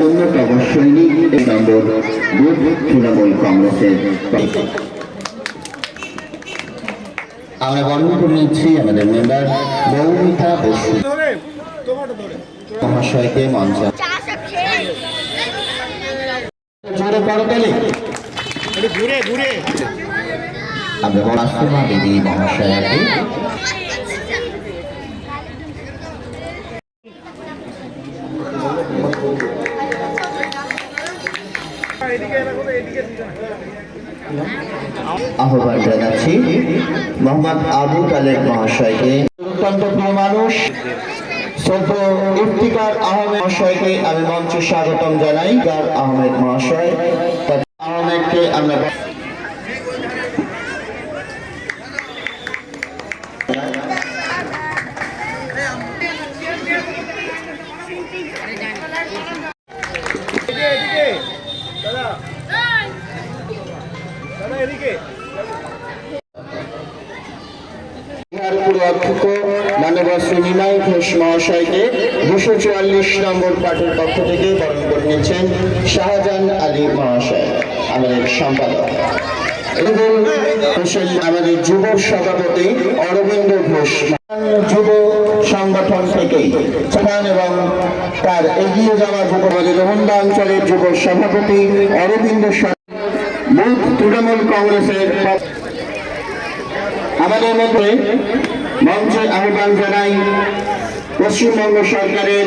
অন্যতম সৈনিক এক নম্বর বুথ তৃণমূল কংগ্রেসের আমরা বরণ করে নিচ্ছি আমাদের মেম্বার মৌমিতা বসু। মহাশয়কে মঞ্চে জোরে করতালি আমরা রাষ্ট্রমা দেবী মহাশয়কে আহ্বান জানাচ্ছি মোহাম্মদ আবু তালেব মহাশয়কে। অত্যন্ত প্রিয় মানুষ ইফতিকার আহমেদ মহাশয়কে আমি মঞ্চ স্বাগতম জানাই। আহমেদ মহাশয় আহমেদকে আমরা আমাদের যুব সভাপতি অরবিন্দ ঘোষ যুব সংগঠন থেকে প্রধান এবং তার এগিয়ে যাওয়া যুব আমাদের অঞ্চলের যুব সভাপতি অরবিন্দ বুথ তৃণমূল কংগ্রেসের আমাদের মধ্যে মঞ্চে আহ্বান জানাই পশ্চিমবঙ্গ সরকারের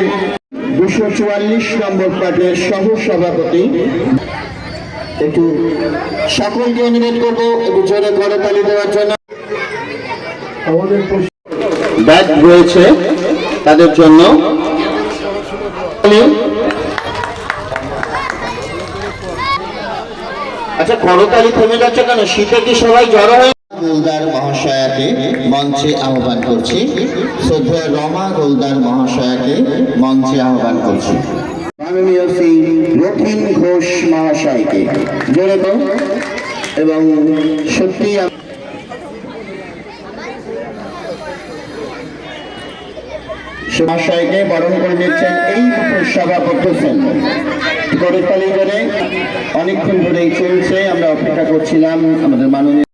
দুশো চুয়াল্লিশ নম্বর পার্টির সহ সভাপতি। একটু সকলকে অনুরোধ করব একটু জোরে করতালি দেওয়ার জন্য। ব্যাগ রয়েছে তাদের জন্য। আচ্ছা করতালি থেমে যাচ্ছে কেন? শীতে কি সবাই জড়ো হয়ে গোলদার মহাশয়াকে মঞ্চে আহ্বান করছি। শ্রদ্ধা রমা গোলদার মহাশয়াকে মঞ্চে আহ্বান করছি। মাননীয় শ্রী রথিন ঘোষ মহাশয়কে জোরে দাও এবং সত্যি আম- বরণ করে নিচ্ছেন এই সভাপতি হোসেন করে অনেকক্ষণ ধরেই চলছে, আমরা অপেক্ষা করছিলাম আমাদের মাননীয়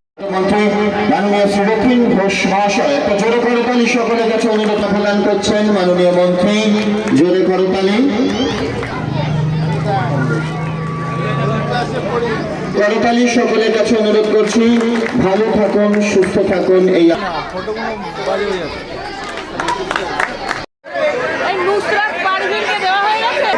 করতালি সকলের কাছে অনুরোধ করছেন মন্ত্রী, জোরে সকলের কাছে অনুরোধ করছি। ভালো থাকুন, সুস্থ থাকুন, এই দেওয়া হয়ে গেছে?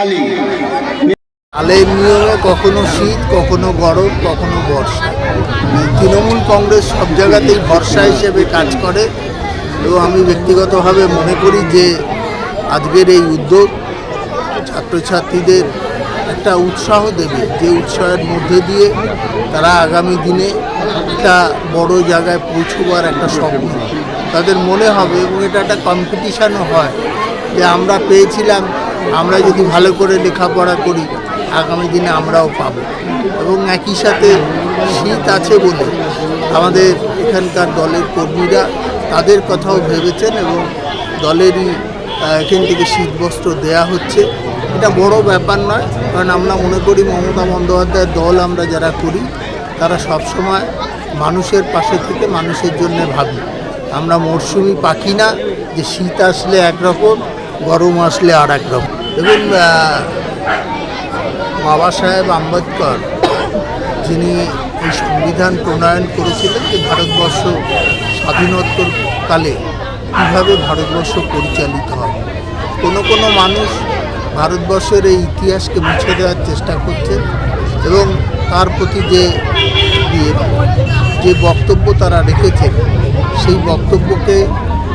আলী। কখনো শীত কখনো গরম কখনো বর্ষা। তৃণমূল কংগ্রেস সব জায়গাতেই ভরসা হিসেবে কাজ করে। এবং আমি ব্যক্তিগতভাবে মনে করি যে আজকের এই উদ্যোগ ছাত্রছাত্রীদের একটা উৎসাহ দেবে। যে উৎসাহের মধ্যে দিয়ে তারা আগামী দিনে একটা বড় জায়গায় পৌঁছবার একটা স্বপ্ন। তাদের মনে হবে এবং এটা একটা কম্পিটিশানও হয় যে আমরা পেয়েছিলাম, আমরা যদি ভালো করে লেখাপড়া করি, আগামী দিনে আমরাও পাব। এবং একই সাথে শীত আছে বলে আমাদের এখানকার দলের কর্মীরা তাদের কথাও ভেবেছেন এবং দলেরই এখান থেকে শীতবস্ত্র দেয়া হচ্ছে। এটা বড় ব্যাপার নয়, কারণ আমরা মনে করি মমতা বন্দ্যোপাধ্যায়ের দল আমরা যারা করি, তারা সবসময় মানুষের পাশে থেকে মানুষের জন্য ভাবি। আমরা মরশুমি পাখি না, যে শীত আসলে একরকম, গরম আসলে আর এক রকম এবং বাবা সাহেব আম্বেদকর, যিনি এই সংবিধান প্রণয়ন করেছিলেন যে ভারতবর্ষ স্বাধীনোত্তর কালে কীভাবে ভারতবর্ষ পরিচালিত হবে? কোনো কোনো মানুষ ভারতবর্ষের এই ইতিহাসকে মুছে দেওয়ার চেষ্টা করছে এবং তার প্রতি যে যে- যে বক্তব্য তারা রেখেছেন সেই বক্তব্যকে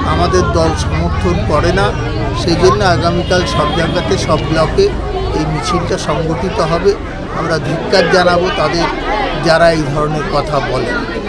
আমাদের দল সমর্থন করে না। সেই জন্য আগামীকাল সব জায়গাতে, সব ব্লকে এই মিছিলটা সংগঠিত হবে। আমরা ধিক্কার জানাব তাদের যারা এই ধরনের কথা বলেন।